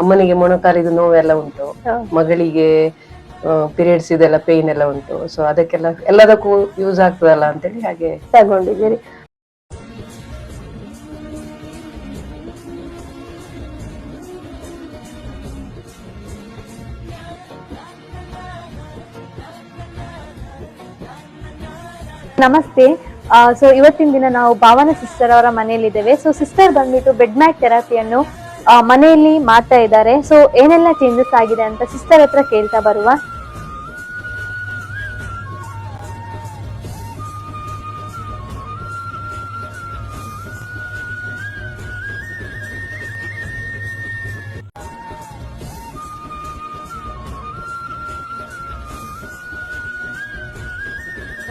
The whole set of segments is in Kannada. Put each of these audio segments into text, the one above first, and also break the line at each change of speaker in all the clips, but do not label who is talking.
ಅಮ್ಮನಿಗೆ ಮೊಣಕಾಲಿದು ನೋವೆಲ್ಲ ಉಂಟು. ಮಗಳಿಗೆ ಪೀರಿಯಡ್ಸ್ ಇದೆಲ್ಲ ಪೇನ್ ಎಲ್ಲ ಉಂಟು. ಸೊ ಅದಕ್ಕೆಲ್ಲ ಎಲ್ಲದಕ್ಕೂ ಯೂಸ್ ಆಗ್ತದಲ್ಲ ಅಂತೇಳಿ ಹಾಗೆ
ತಗೊಂಡಿದ್ದೀರಿ. ನಮಸ್ತೆ. ಸೊ ಇವತ್ತಿನ ದಿನ ನಾವು ಭಾವನಾ ಸಿಸ್ಟರ್ ಅವರ ಮನೆಯಲ್ಲಿದ್ದೇವೆ. ಸೊ ಸಿಸ್ಟರ್ ಬಂದ್ಬಿಟ್ಟು ಬೆಡ್ ಮ್ಯಾಟ್ ಥೆರಪಿಯನ್ನು ಮನೆಯಲ್ಲಿ ಮಾಡ್ತಾ ಇದ್ದಾರೆ. ಸೊ ಏನೆಲ್ಲ ಚೇಂಜಸ್ ಆಗಿದೆ ಅಂತ ಸಿಸ್ಟರ್ ಹತ್ರ ಕೇಳ್ತಾ ಬರುವ.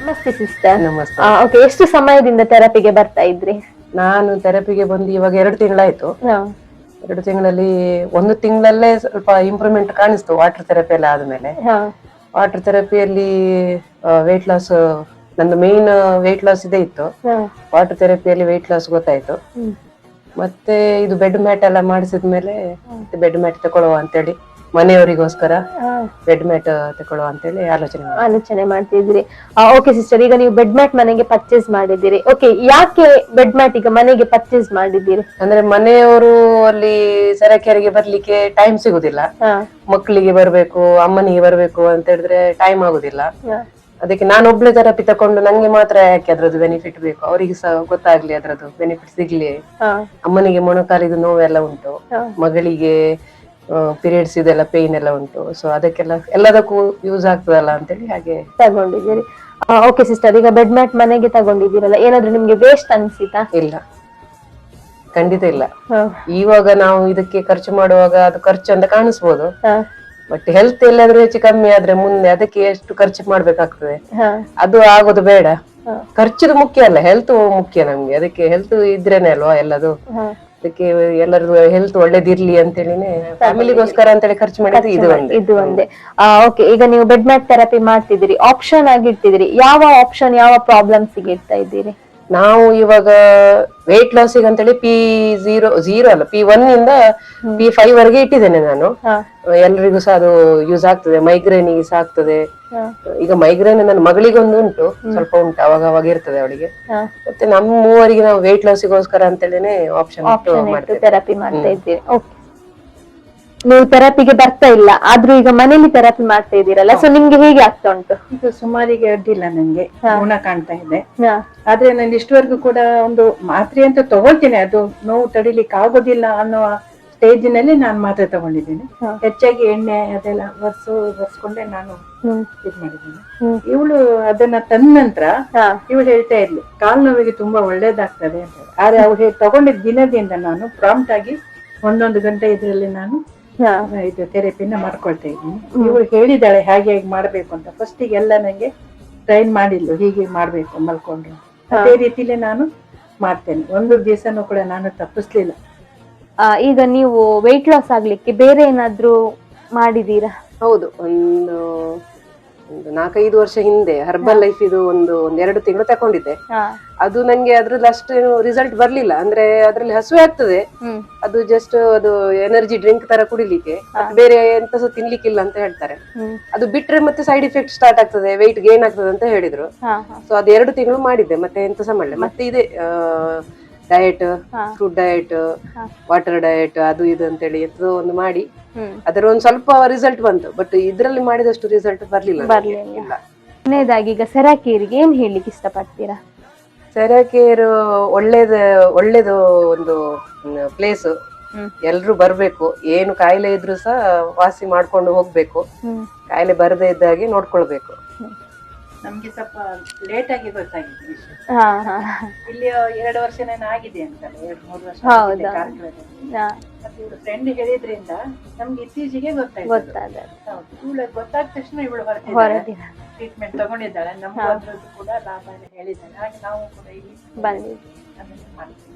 ನಮಸ್ತೆ ಸಿಸ್ಟರ್
ನಮಸ್ತೆ.
ಓಕೆ ಎಷ್ಟು ಸಮಯದಿಂದ ಥೆರಪಿಗೆ ಬರ್ತಾ ಇದ್ರಿ?
ನಾನು ಥೆರಪಿಗೆ ಬಂದು ಇವಾಗ ಎರಡು ತಿಂಗಳಾಯ್ತು. ಎರಡು ತಿಂಗಳಲ್ಲಿ ಒಂದು ತಿಂಗಳಲ್ಲೇ ಸ್ವಲ್ಪ ಇಂಪ್ರೂವ್ಮೆಂಟ್ ಕಾಣಿಸ್ತು ವಾಟರ್ ಥೆರಪಿ ಎಲ್ಲ ಆದ್ಮೇಲೆ. ವಾಟರ್ ಥೆರಪಿಯಲ್ಲಿ ವೆಯ್ಟ್ ಲಾಸ್ ನಂದು ಮೇನ್ ವೆಯ್ಟ್ ಲಾಸ್ ಇದೆ ಇತ್ತು. ವಾಟರ್ ಥೆರಪಿಯಲ್ಲಿ ವೆಯ್ಟ್ ಲಾಸ್ ಗೊತ್ತಾಯ್ತು. ಮತ್ತೆ ಇದು ಬೆಡ್ ಮ್ಯಾಟ್ ಎಲ್ಲ ಮಾಡಿಸಿದ ಮೇಲೆ ಬೆಡ್ ಮ್ಯಾಟ್ ತಗೊಳ್ಳುವ ಅಂತೇಳಿ ಮನೆಯವರಿಗೋಸ್ಕರ ಬೆಡ್ ಮ್ಯಾಟ್ ತಗೊಳ್ಳುವ ಅಂತೇಳಿ ಆಲೋಚನೆ.
ಆಲೋಚನೆ ಮಾಡ್ತಿದ್ರಿ ಓಕೆ ಸಿಸ್ಟರ್ ಈಗ ನೀವು ಬೆಡ್ ಮ್ಯಾಟ್ ಮನೆಗೆ ಪರ್ಚೇಸ್ ಮಾಡಿದ್ದೀರಿ. ಓಕೆ ಯಾಕೆ ಬೆಡ್ ಮ್ಯಾಟ್ ಈಗ ಮನೆಗೆ ಪರ್ಚೇಸ್ ಮಾಡಿದ್ದೀರಿ?
ಅಂದ್ರೆ ಮನೆಯವರು ಅಲ್ಲಿ ಸರಕೆರೆಗೆ ಬರ್ಲಿಕ್ಕೆ ಟೈಮ್ ಸಿಗುದಿಲ್ಲ.
ಹಾ,
ಮಕ್ಕಳಿಗೆ ಬರ್ಬೇಕು ಅಮ್ಮನಿಗೆ ಬರ್ಬೇಕು ಅಂತ ಹೇಳಿದ್ರೆ ಟೈಮ್ ಆಗುದಿಲ್ಲ.
ಹಾ,
ಅದಕ್ಕೆ ನಾನು ಒಬ್ಳೆ ಥೆರಪಿ ತಕೊಂಡು ನಂಗೆ ಮಾತ್ರ ಯಾಕೆ ಅದ್ರದ್ದು ಬೆನಿಫಿಟ್ ಬೇಕು? ಅವರಿಗೆ ಸಹ ಗೊತ್ತಾಗ್ಲಿ ಅದ್ರದ್ದು ಬೆನಿಫಿಟ್ ಸಿಗ್ಲಿ.
ಹಾ,
ಅಮ್ಮನಿಗೆ ಮೊಣಕಾಲಿದು ನೋವೆಲ್ಲ ಉಂಟು.
ಹಾ.
ಮಗಳಿಗೆ ಪೀರಿಯಡ್ಸ್ ಇದೆಲ್ಲ ಪೇನ್ ಎಲ್ಲ ಉಂಟು. ಸೊ ಅದಕ್ಕೆಲ್ಲ ಎಲ್ಲದಕ್ಕೂ ಯೂಸ್ ಆಗ್ತದಲ್ಲ ಅಂತೇಳಿ ಹಾಗೆ
ತಗೊಂಡಿದ್ದೀರಿ. ಓಕೆ ಸಿಸ್ಟರ್ ಈಗ ಬೆಡ್ ಮ್ಯಾಟ್ ಮನೆಗೆ ತಗೊಂಡಿದ್ದೀರಲ್ಲ ಏನಾದ್ರೂ ನಿಮ್ಗೆ ವೇಸ್ಟ್ ಅನ್ಸಿತಾ?
ಇಲ್ಲ. ಖಂಡಿತ ಇಲ್ಲ. ಇವಾಗ ನಾವು ಇದಕ್ಕೆ ಖರ್ಚು ಮಾಡುವಾಗ ಅದು ಖರ್ಚು ಅಂತ ಕಾಣಿಸ್ಬೋದು. ಬಟ್ ಹೆಲ್ತ್ ಎಲ್ಲಾದ್ರೂ ಹೆಚ್ಚು ಕಮ್ಮಿ ಆದ್ರೆ ಮುಂದೆ ಅದಕ್ಕೆ ಎಷ್ಟು ಖರ್ಚು ಮಾಡ್ಬೇಕಾಗ್ತದೆ. ಅದು ಆಗೋದು ಬೇಡ.
ಖರ್ಚು
ಖರ್ಚುದು ಮುಖ್ಯ ಅಲ್ಲ ಹೆಲ್ತ್ ಮುಖ್ಯ ನಮ್ಗೆ. ಅದಕ್ಕೆ ಹೆಲ್ತ್ ಇದ್ರೇನೆ ಅಲ್ವಾ ಎಲ್ಲದು. ಅದಕ್ಕೆ ಎಲ್ಲರದು ಹೆಲ್ತ್ ಒಳ್ಳೇದಿರ್ಲಿ ಅಂತೇಳಿನೇ ಫ್ಯಾಮಿಲಿಗೋಸ್ಕರ ಅಂತೇಳಿ ಖರ್ಚು ಮಾಡಿದ್ರೆ ಇದು ಒಂದು.
ಇದು ಒಂದೇ. ಓಕೆ ಈಗ ನೀವು ಬೆಡ್ ಮ್ಯಾಟ್ ಥೆರಪಿ ಮಾಡ್ತಿದ್ದೀರಿ. ಆಪ್ಷನ್ ಆಗಿ ಇಡ್ತಿದ್ದೀರಿ ಯಾವ ಆಪ್ಷನ್ ಯಾವ ಪ್ರಾಬ್ಲಮ್ಸ್ಗೆ ಇಡ್ತಾ ಇದ್ದೀರಿ?
ನಾವು ಇವಾಗ ವೇಟ್ ಲಾಸಿಗೆ ಅಂತೇಳಿ ಪಿ ಜೀರೋ ಜೀರೋ ಅಲ್ಲ ಪಿ ಒನ್ ಇಂದ ಪಿ ಫೈವ್ ವರೆಗೆ ಇಟ್ಟಿದ್ದೇನೆ ನಾನು. ಎಲ್ರಿಗೂ ಸಹ ಅದು ಯೂಸ್ ಆಗ್ತದೆ ಮೈಗ್ರೇನಿಗೆ ಸಹ ಆಗ್ತದೆ. ಈಗ ಮೈಗ್ರೇನ್ ನನ್ನ ಮಗಳಿಗೊಂದು ಉಂಟು ಸ್ವಲ್ಪ ಉಂಟು ಅವಾಗ ಅವಾಗ ಇರ್ತದೆ ಅವಳಿಗೆ. ಮತ್ತೆ ನಮ್ಮ ಮೂವರಿಗೆ ನಾವು ವೆಯ್ಟ್ ಲಾಸಿಗೋಸ್ಕರ ಅಂತೇಳಿನೇ ಆಪ್ಷನ್
ಥೆರಪಿ ಮಾಡ್ತಾ ಇದ್ದೀವಿ. ಓಕೆ ನೀವು ಥೆರಪಿಗೆ ಬರ್ತಾ ಇಲ್ಲ ಆದ್ರೂ ಈಗ ಮನೇಲಿ ಥೆರಪಿ ಮಾಡ್ತಾ ಇದ್ದೀರಲ್ಲ ಸೊ ನಿಮ್ಗೆ ಹೇಗೆ ಆಗ್ತಾ ಉಂಟು?
ಇದು ಸುಮಾರಿಗೆ ಅಡ್ಡಿಲ್ಲ ನಂಗೆ ಗುಣ ಕಾಣ್ತಾ ಇದೆ. ಆದ್ರೆ ನಾನು ಇಷ್ಟವರೆಗೂ ಕೂಡ ಒಂದು ಮಾತ್ರೆ ಅಂತ ತಗೊಳ್ತೇನೆ ಅದು ನೋವು ತಡಿಲಿಕ್ಕೆ ಆಗೋದಿಲ್ಲ ಅನ್ನೋ ಸ್ಟೇಜಿನಲ್ಲಿ ನಾನು ಮಾತ್ರೆ ತಗೊಂಡಿದ್ದೇನೆ. ಹೆಚ್ಚಾಗಿ ಎಣ್ಣೆ ಅದೆಲ್ಲ ಒರ್ಸು ಒರ್ಸ್ಕೊಂಡೆ ನಾನು ಇದು ಮಾಡಿದ್ದೇನೆ. ಇವಳು ಅದನ್ನ ತಂದ ನಂತರ ಇವಳು ಹೇಳ್ತಾ ಇರ್ಲಿ ಕಾಲು ನೋವಿಗೆ ತುಂಬಾ ಒಳ್ಳೇದಾಗ್ತದೆ ಅಂತ. ಆದ್ರೆ ಅವಳು ತಗೊಂಡಿದ್ದ ದಿನದಿಂದ ನಾನು ಪ್ರಾಂಪ್ಟ್ ಆಗಿ ಒಂದೊಂದು ಗಂಟೆ ಇದರಲ್ಲಿ ನಾನು ಇದು ಥೆರಪಿನ ಮಾಡ್ಕೊಳ್ತಾ ಇದ್ದೀನಿ. ಇವಳು ಹೇಳಿದಾಳೆ ಹಾಗೆ ಹೇಗೆ ಮಾಡ್ಬೇಕು ಅಂತ. ಫಸ್ಟಿಗೆ ಎಲ್ಲ ನಂಗೆ ಟ್ರೈನ್ ಮಾಡಿದ್ಲು ಹೀಗೆ ಮಾಡ್ಬೇಕು ಮಲ್ಕೊಂಡು. ಅದೇ ರೀತಿಲೇ ನಾನು ಮಾಡ್ತೇನೆ. ಒಂದು ದಿವಸನೂ ಕೂಡ ನಾನು ತಪ್ಪಿಸ್ಲಿಲ್ಲ.
ಆ, ಈಗ ನೀವು ವೆಯ್ಟ್ ಲಾಸ್ ಆಗ್ಲಿಕ್ಕೆ ಬೇರೆ ಏನಾದ್ರೂ ಮಾಡಿದೀರಾ
ಹೌದು ಒಂದು ಒಂದು ನಾಲ್ಕೈದು ವರ್ಷ ಹಿಂದೆ ಹರ್ಬಲ್ ಲೈಫ್ ಇದು ಒಂದು ಒಂದ್ ಎರಡು ತಿಂಗಳು ತಕೊಂಡಿದ್ದೆ ಅದು ನಂಗೆ ಅದ್ರಲ್ಲಿ ಅಷ್ಟೇನು ರಿಸಲ್ಟ್ ಬರ್ಲಿಲ್ಲ. ಅಂದ್ರೆ ಅದ್ರಲ್ಲಿ ಹಸುವೆ ಆಗ್ತದೆ. ಅದು ಜಸ್ಟ್ ಅದು ಎನರ್ಜಿ ಡ್ರಿಂಕ್ ತರ ಕುಡಿಲಿಕ್ಕೆ. ಬೇರೆ ಎಂತ ಸಹ ತಿನ್ಲಿಕ್ಕಿಲ್ಲ ಅಂತ ಹೇಳ್ತಾರೆ. ಅದು ಬಿಟ್ರೆ ಮತ್ತೆ ಸೈಡ್ ಇಫೆಕ್ಟ್ ಸ್ಟಾರ್ಟ್ ಆಗ್ತದೆ weight ಗೇನ್ ಆಗ್ತದೆ ಅಂತ ಹೇಳಿದ್ರು. ಸೊ ಅದು ಎರಡು ತಿಂಗಳು ಮಾಡಿದ್ದೆ ಮತ್ತೆ ಎಂತ ಸಹ ಮಾಡಲಿಲ್ಲ ಮತ್ತೆ ಇದೆ diet. Fruit diet water diet ಅದು ಇದು ಅಂತೇಳಿ ಎಂತದೋ ಒಂದು ಮಾಡಿ. ಅದರ ಒಂದು ಸ್ವಲ್ಪ ರಿಸಲ್ಟ್ ಬಂತು ಬಟ್ ಇದರಲ್ಲಿ ಮಾಡಿದಷ್ಟು ರಿಸಲ್ಟ್ ಬರ್ಲಿಲ್ಲ.
ಬರ್ಲಿಲ್ಲ. ಕೊನೆಯದಾಗಿ ಈಗ ಸೆರಾಕೇರಿಗೆ ಏನ್ ಹೇಳಲಿಕ್ಕೆ ಇಷ್ಟಪಡ್ತೀರಾ?
ಸೆರಾಕೇರ್ ಒಳ್ಳೇದ ಒಳ್ಳೇದು ಒಂದು ಪ್ಲೇಸ್. ಎಲ್ರು ಬರ್ಬೇಕು. ಏನು ಕಾಯಿಲೆ ಇದ್ರು ಸಹ ವಾಸಿ ಮಾಡ್ಕೊಂಡು ಹೋಗ್ಬೇಕು. ಕಾಯಿಲೆ ಬರದೇ ಇದ್ದಾಗೆ ನೋಡ್ಕೊಳ್ಬೇಕು.
ನಮ್ಗೆ ಸ್ವಲ್ಪ ಲೇಟ್ ಆಗಿ ಗೊತ್ತಾಗಿದೆ ವಿಷಯ.
ಹಾ, ಹಾ,
ಇಲ್ಲಿ ಎರಡು ವರ್ಷನೇನ ಆಗಿದೆ ಅಂತಲ್ಲ ಎರಡು ಮೂರು ವರ್ಷ
ಹೌದಾ?
ಆಗಿದೆ ಕಾರ್ಕಳದಲ್ಲಿ.
ಹಾ,
ಮತ್ತೆ ಇವ್ರ ಫ್ರೆಂಡ್ ಹೇಳಿದ್ರಿಂದ ನಮ್ಗೆ ಇತ್ತೀಚೆಗೆ ಗೊತ್ತಾಯ್ತು.
ಗೊತ್ತಾದ.
ಇವಳು ಗೊತ್ತಾದ ತಕ್ಷಣ ಇವಳು
ಹೊರಟಿನ
ಟ್ರೀಟ್ಮೆಂಟ್ ತಗೊಂಡಿದ್ದಾಳೆ. ನಮ್ಗೆ
ಹಾ.
ಅದ್ರದ್ದು ಕೂಡ ಲಾಭ ಹೇಳಿದ್ದಾಳೆ. ಹಾಗೆ ನಾವು ಕೂಡ ಇಲ್ಲಿ
ಬಂದಿದ್ದು
ಅದನ್ನ ಮಾಡ್ತೀವಿ.